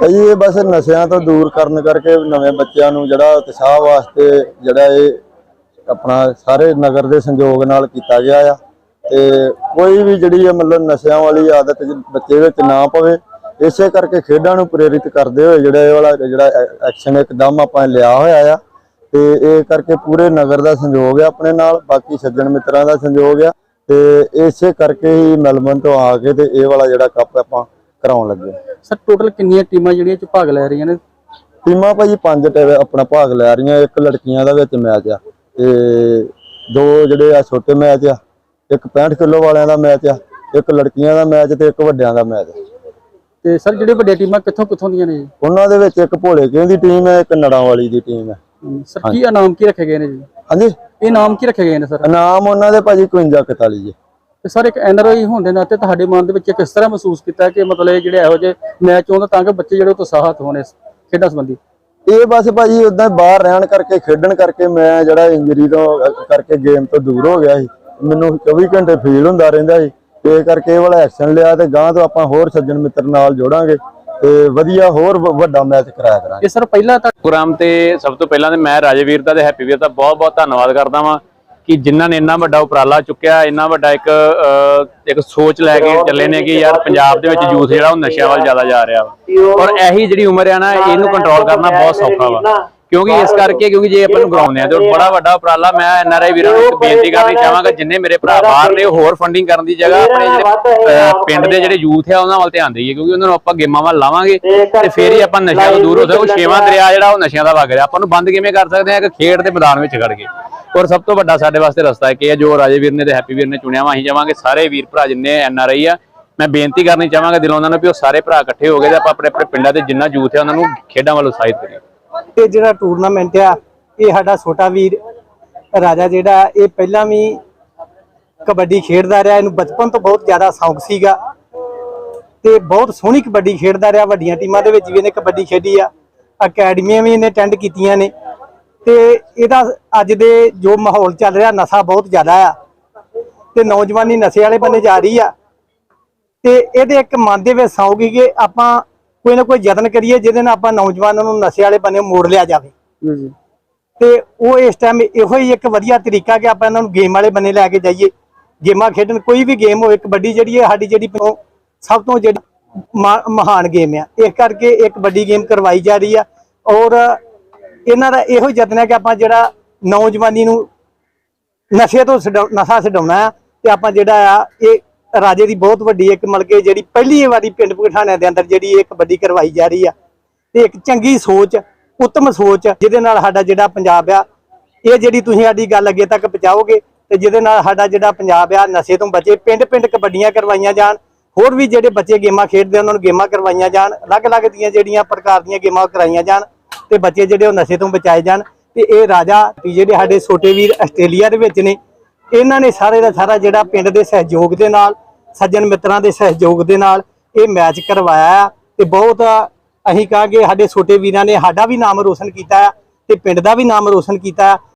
ਭਾਈ ਇਹ ਬਸ ਨਸ਼ਿਆਂ ਤੋਂ ਦੂਰ ਕਰਨ ਕਰਕੇ ਨਵੇਂ ਬੱਚਿਆਂ ਨੂੰ ਜਿਹੜਾ ਉਤਸ਼ਾਹ ਵਾਸਤੇ ਜਿਹੜਾ ਇਹ ਆਪਣਾ ਸਾਰੇ ਨਗਰ ਦੇ ਸੰਯੋਗ ਨਾਲ ਕੀਤਾ ਗਿਆ ਆ। ਤੇ ਕੋਈ ਵੀ ਜਿਹੜੀ ਹੈ ਮਤਲਬ ਨਸ਼ਿਆਂ ਵਾਲੀ ਆਦਤ ਬੱਚੇ ਵਿੱਚ ਨਾ ਪਵੇ, ਇਸੇ ਕਰਕੇ ਖੇਡਾਂ ਨੂੰ ਪ੍ਰੇਰਿਤ ਕਰਦੇ ਹੋਏ ਜਿਹੜਾ ਇਹ ਵਾਲਾ ਜਿਹੜਾ ਐਕਸ਼ਨ ਇੱਕਦਮ ਆਪਾਂ ਲਿਆ ਹੋਇਆ ਆ। ਤੇ ਇਹ ਕਰਕੇ ਪੂਰੇ ਨਗਰ ਦਾ ਸੰਯੋਗ ਹੈ ਆਪਣੇ ਨਾਲ, ਬਾਕੀ ਸੱਜਣ ਮਿੱਤਰਾਂ ਦਾ ਸੰਯੋਗ ਆ। ਤੇ ਇਸੇ ਕਰਕੇ ਹੀ ਮੈਲਬਨ ਤੋਂ ਆ ਕੇ ਤੇ ਇਹ ਵਾਲਾ ਜਿਹੜਾ ਕੱਪ ਆਪਾਂ ਕਰਾਉਣ ਲੱਗੇ। ਸਰ ਟੋਟਲ ਕਿੰਨੀਆਂ ਟੀਮਾਂ ਜਿਹੜੀਆਂ ਚ ਭਾਗ ਲੈ ਰਹੀਆਂ ਨੇ? ਟੀਮਾਂ ਭਾਜੀ ਪੰਜ ਟੇ ਆਪਣਾ ਭਾਗ ਲੈ ਰਹੀਆਂ ਇੱਕ ਲੜਕੀਆਂ ਦਾ ਵਿੱਚ ਮੈਚ ਆ ਤੇ ਦੋ ਜਿਹੜੇ ਆ ਛੋਟੇ ਮੈਚ ਆ ਇੱਕ 65 ਕਿਲੋ ਵਾਲਿਆਂ ਦਾ ਮੈਚ ਆ ਇੱਕ ਲੜਕੀਆਂ ਦਾ ਮੈਚ ਤੇ ਇੱਕ ਵੱਡਿਆਂ ਦਾ ਮੈਚ ਤੇ ਸਰ ਜਿਹੜੇ ਵੱਡੀਆਂ ਟੀਮਾਂ ਕਿੱਥੋਂ ਕਿੱਥੋਂ ਦੀਆਂ ਨੇ ਜੀ? ਉਹਨਾਂ ਦੇ ਵਿੱਚ ਇੱਕ ਭੋਲੇ ਕੇ ਦੀ ਟੀਮ ਹੈ ਇੱਕ ਨੜਾਂ ਵਾਲੀ ਦੀ ਟੀਮ ਹੈ। ਸਰ ਕੀ ਇਨਾਮ ਕੀ ਰੱਖੇ ਗਏ ਨੇ ਜੀ? ਹਾਂਜੀ। ਇਹ ਇਨਾਮ ਕੀ ਰੱਖੇ ਗਏ ਨੇ ਸਰ? ਇਨਾਮ ਉਹਨਾਂ ਦੇ ਭਾਜੀ 51 41 ਜੀ। ਤੇ ਸਰ ਇੱਕ ਐਨਆਰਆਈ ਹੋਣ ਦੇ ਨਾਤੇ ਤੁਹਾਡੇ ਮਨ ਦੇ ਵਿੱਚ ਕਿਸ ਤਰ੍ਹਾਂ ਮਹਿਸੂਸ ਕੀਤਾ ਕਿ ਮਤਲਬ ਇਹ ਜਿਹੜੇ ਇਹੋ ਜਿਹੇ ਮੈਚ ਹੋਣ ਤਾਂ ਕਿ ਬੱਚੇ ਜਿਹੜੇ ਉਤਸ਼ਾਹਤ ਹੋਣ ਇਸ ਖੇਡਾਂ ਸੰਬੰਧੀ? ਇਹ ਬਸ ਭਾਜੀ ਉਦਾਂ ਬਾਹਰ ਰਹਿਣ ਕਰਕੇ ਖੇਡਣ ਕਰਕੇ ਮੈਂ ਜਿਹੜਾ ਇੰਜਰੀ ਤੋਂ ਕਰਕੇ ਗੇਮ ਤੋਂ ਦੂਰ ਹੋ ਗਿਆ ਸੀ। ਮੈਨੂੰ 24 ਘੰਟੇ ਫੀਲ ਹੁੰਦਾ ਰਹਿੰਦਾ ਸੀ। ਤੇ ਕਰਕੇ ਇਹ ਵਾਲਾ ਐਕਸ਼ਨ ਲਿਆ ਤੇ ਗਾਂ ਤੋਂ ਆਪਾਂ ਹੋਰ ਸੱਜਣ ਮਿੱਤਰ ਨਾਲ ਜੋੜਾਂਗੇ ਤੇ ਵਧੀਆ ਹੋਰ ਵੱਡਾ ਮੈਚ ਕਰਾਇਆ ਕਰਾਂਗੇ। ਇਹ ਸਰ ਪਹਿਲਾਂ ਤਾਂ ਪ੍ਰੋਗਰਾਮ ਤੇ ਸਭ ਤੋਂ ਪਹਿਲਾਂ ਤੇ ਮੈਂ ਰਾਜਵੀਰ ਦਾ ਤੇ ਹੈਪੀ ਵੀਰ ਦਾ ਬਹੁਤ ਬਹੁਤ ਧੰਨਵਾਦ ਕਰਦਾ ਵਾਂ। ਕਿ ਜਿਨ੍ਹਾਂ ਨੇ ਇੰਨਾ ਵੱਡਾ ਉਪਰਾਲਾ ਚੁੱਕਿਆ ਇੰਨਾ ਵੱਡਾ ਇੱਕ ਅਹ, ਇੱਕ ਸੋਚ ਲੈ ਕੇ ਚੱਲੇ ਨੇ ਕਿ ਯਾਰ ਪੰਜਾਬ ਦੇ ਵਿੱਚ ਯੂਥ ਜਿਹੜਾ ਉਹ ਨਸ਼ਿਆਂ ਵੱਲ ਜ਼ਿਆਦਾ ਜਾ ਰਿਹਾ ਵਾ। ਔਰ ਇਹੀ ਜਿਹੜੀ ਉਮਰ ਆ ਨਾ ਇਹਨੂੰ ਕੰਟਰੋਲ ਕਰਨਾ ਬਹੁਤ ਸੌਖਾ ਵਾ। ਕਿਉਂਕਿ ਇਸ ਕਰਕੇ ਕਿਉਂਕਿ ਜੇ ਆਪਾਂ ਨੂੰ ਗਰਾਉਂਦੇ ਆ ਤੇ ਬੜਾ ਵੱਡਾ ਉਪਰਾਲਾ ਮੈਂ ਐਨਆਰਆਈ ਵੀਰਾਂ ਨੂੰ ਇੱਕ ਬੇਨਤੀ ਕਰਨੀ ਚਾਹਾਂਗਾ ਜਿੰਨੇ ਮੇਰੇ ਭਰਾ ਬਾਹਰ ਨੇ ਉਹ ਹੋਰ ਫੰਡਿੰਗ ਕਰਨ ਦੀ ਜਗ੍ਹਾ ਆਪਣੇ ਜਿਹੜੇ ਅਹ, ਪਿੰਡ ਦੇ ਜਿਹੜੇ ਯੂਥ ਆ ਉਹਨਾਂ ਵੱਲ ਧਿਆਨ ਦੇਈਏ ਕਿਉਂਕਿ ਉਹਨਾਂ ਨੂੰ ਆਪਾਂ ਗੇਮਾਂ ਵੱਲ ਲਾਵਾਂਗੇ ਤੇ ਫੇਰ ਹੀ ਆਪਾਂ ਨਸ਼ਿਆਂ ਤੋਂ ਦੂਰ ਹੋ ਸਕਦੇ। ਉਹ ਛੇਵਾਂ ਦਰਿਆ ਜਿਹੜਾ ਉਹ ਨਸ਼ਿਆਂ ਦਾ ਵਗ ਰਿਹਾ। ਆਪਾਂ ਨੂੰ ਬੰਦ ਕਿਵੇਂ ਕਰ ਸਕਦੇ ਆ ਕਿ ਖੇਡ ਦੇ ਮੈਦਾਨ ਵਿੱਚ ਖੜ ਕੇ। ਔਰ ਸਭ ਤੋਂ ਵੱਡਾ ਸਾਡੇ ਵਾਸਤੇ ਰਸਤਾ ਇਹ ਹੈ ਜੋ ਰਾਜੇ ਵੀਰ ਨੇ ਤੇ ਹੈਪੀ ਵੀਰ ਨੇ ਚੁਣਿਆ ਵਾ, ਅਸੀਂ ਜਾਵਾਂਗੇ ਸਾਰੇ ਵੀਰ ਭਰਾ ਜਿੰਨੇ ਐਨਆਰਆਈ ਆ। ਮੈਂ ਬੇਨਤੀ ਕਰਨੀ ਚਾਹਾਂਗਾ ਦਿਲੋਂ ਉਹਨਾਂ ਨੂੰ ਵੀ ਉਹ ਸਾਰੇ ਭਰਾ ਇਕੱਠੇ ਹੋ ਗਏ ਤੇ ਆਪਾਂ ਆਪਣੇ ਆਪਣੇ ਪਿੰਡਾਂ ਦੇ ਜਿੰਨਾ ਯੂਥ ਹੈ ਉਹਨਾਂ ਨੂੰ ਖੇਡਾਂ ਵੱਲ ਉਤਸ਼ਾਹਿਤ ਕਰੀਏ। ਇਹ ਜਿਹੜਾ ਟੂਰਨਾਮੈਂਟ ਆ, ਇਹ ਸਾਡਾ ਛੋਟਾ ਵੀਰ ਰਾਜਾ ਜਿਹੜਾ, ਇਹ ਪਹਿਲਾਂ ਵੀ ਕਬੱਡੀ ਖੇਡਦਾ ਰਿਹਾ, ਇਹਨੂੰ ਬਚਪਨ ਤੋਂ ਬਹੁਤ ਜ਼ਿਆਦਾ ਸ਼ੌਂਕ ਸੀਗਾ। ਤੇ ਬਹੁਤ ਸੋਹਣੀ ਕਬੱਡੀ ਖੇਡਦਾ ਰਿਹਾ, ਵੱਡੀਆਂ ਟੀਮਾਂ ਦੇ ਵਿੱਚ ਵੀ ਇਹਨੇ ਕਬੱਡੀ ਖੇਡੀ ਆ। ਅਕੈਡਮੀਆਂ ਵੀ ਇਹਨੇ ਅਟੈਂਡ ਕੀਤੀਆਂ ਨੇ। ਤੇ ਇਹਦਾ ਅੱਜ ਦੇ ਜੋ ਮਾਹੌਲ ਚੱਲ ਰਿਹਾ ਨਸ਼ਾ ਬਹੁਤ ਜ਼ਿਆਦਾ ਆ ਤੇ ਨੌਜਵਾਨੀ ਨਸ਼ੇ ਵਾਲੇ ਬੰਨੇ ਜਾ ਰਹੀ ਆ। ਤੇ ਇਹਦੇ ਇੱਕ ਮਨ ਦੇ ਵਿੱਚ ਸੌਗੀ ਕਿ ਆਪਾਂ ਕੋਈ ਨਾ ਕੋਈ ਯਤਨ ਕਰੀਏ ਜਿਹਦੇ ਨਾਲ ਆਪਾਂ ਨੌਜਵਾਨਾਂ ਨੂੰ ਨਸ਼ੇ ਵਾਲੇ ਬੰਨੇ ਮੋੜ ਲਿਆ ਜਾਵੇ। ਜੀ। ਤੇ ਉਹ ਇਸ ਟਾਈਮ ਇਹੋ ਹੀ ਇੱਕ ਵਧੀਆ ਤਰੀਕਾ ਕਿ ਆਪਾਂ ਇਹਨਾਂ ਨੂੰ ਗੇਮ ਵਾਲੇ ਬੰਨੇ ਲੈ ਕੇ ਜਾਈਏ। ਗੇਮਾਂ ਖੇਡਣ ਕੋਈ ਵੀ ਗੇਮ ਹੋਵੇ ਕਬੱਡੀ ਜਿਹੜੀ ਹੈ ਸਾਡੀ ਜਿਹੜੀ ਸਭ ਤੋਂ ਜਿਹੜੀ ਮਹਾਨ ਗੇਮ ਆ। ਇਸ ਕਰਕੇ ਇੱਕ ਵੱਡੀ ਗੇਮ ਕਰਵਾਈ ਜਾ ਰਹੀ ਆ ਔਰ ਇਹਨਾਂ ਦਾ ਇਹੋ ਯਤਨ ਹੈ ਕਿ ਆਪਾਂ ਜਿਹੜਾ ਨੌਜਵਾਨੀ ਨੂੰ ਨਸ਼ੇ ਤੋਂ ਛਡਾਉ- ਨਸ਼ਾ ਛਡਾਉਣਾ ਆ ਤੇ ਆਪਾਂ ਜਿਹੜਾ ਆ ਇਹ ਰਾਜੇ ਦੀ ਬਹੁਤ ਵੱਡੀ ਇੱਕ ਮਤਲਬ ਕਿ ਜਿਹੜੀ ਪਹਿਲੀ ਵਾਰੀ ਪਿੰਡ ਪਠਾਣਿਆਂ ਦੇ ਅੰਦਰ ਜਿਹੜੀ ਇਹ ਕਬੱਡੀ ਕਰਵਾਈ ਜਾ ਰਹੀ ਆ ਤੇ ਇੱਕ ਚੰਗੀ ਸੋਚ ਉੱਤਮ ਸੋਚ ਜਿਹਦੇ ਨਾਲ ਸਾਡਾ ਜਿਹੜਾ ਪੰਜਾਬ ਆ ਇਹ ਜਿਹੜੀ ਤੁਸੀਂ ਸਾਡੀ ਗੱਲ ਅੱਗੇ ਤੱਕ ਪਹੁੰਚਾਓਗੇ ਤੇ ਜਿਹਦੇ ਨਾਲ ਸਾਡਾ ਜਿਹੜਾ ਪੰਜਾਬ ਆ ਨਸ਼ੇ ਤੋਂ ਬਚੇ ਪਿੰਡ ਪਿੰਡ ਕਬੱਡੀਆਂ ਕਰਵਾਈਆਂ ਜਾਣ ਹੋਰ ਵੀ ਜਿਹੜੇ ਬੱਚੇ ਗੇਮਾਂ ਖੇਡਦੇ ਆ, ਉਹਨਾਂ ਨੂੰ ਗੇਮਾਂ ਕਰਵਾਈਆਂ ਜਾਣ ਅਲੱਗ-ਅਲੱਗ ਦੀਆਂ ਜਿਹੜੀਆਂ ਪ੍ਰਕਾਰ ਦੀਆਂ ਗੇਮਾਂ ਕਰਾਈਆਂ ਜਾਣ ਤੇ ਬੱਚੇ ਜਿਹੜੇ ਉਹ ਨਸ਼ੇ ਤੋਂ ਬਚਾਏ ਜਾਣ ਤੇ ਇਹ ਰਾਜਾ ਵੀ ਜਿਹੜੇ ਸਾਡੇ ਛੋਟੇ ਵੀਰ ਆਸਟ੍ਰੇਲੀਆ ਦੇ ਵਿੱਚ ਨੇ, ਇਹਨਾਂ ਨੇ ਸਾਰੇ ਦਾ ਸਾਰਾ ਜਿਹੜਾ ਪਿੰਡ ਦੇ ਸਹਿਯੋਗ ਦੇ ਨਾਲ, ਸੱਜਣ ਮਿੱਤਰਾਂ ਦੇ ਸਹਿਯੋਗ ਦੇ ਨਾਲ ਇਹ ਮੈਚ ਕਰਵਾਇਆ ਆ ਤੇ ਬਹੁਤ ਅਸੀਂ ਕਹਾਂਗੇ ਸਾਡੇ ਛੋਟੇ ਵੀਰਾਂ ਨੇ ਸਾਡਾ ਵੀ ਨਾਮ ਰੋਸ਼ਨ ਕੀਤਾ ਆ ਤੇ ਪਿੰਡ ਦਾ ਵੀ ਨਾਮ ਰੋਸ਼ਨ ਕੀਤਾ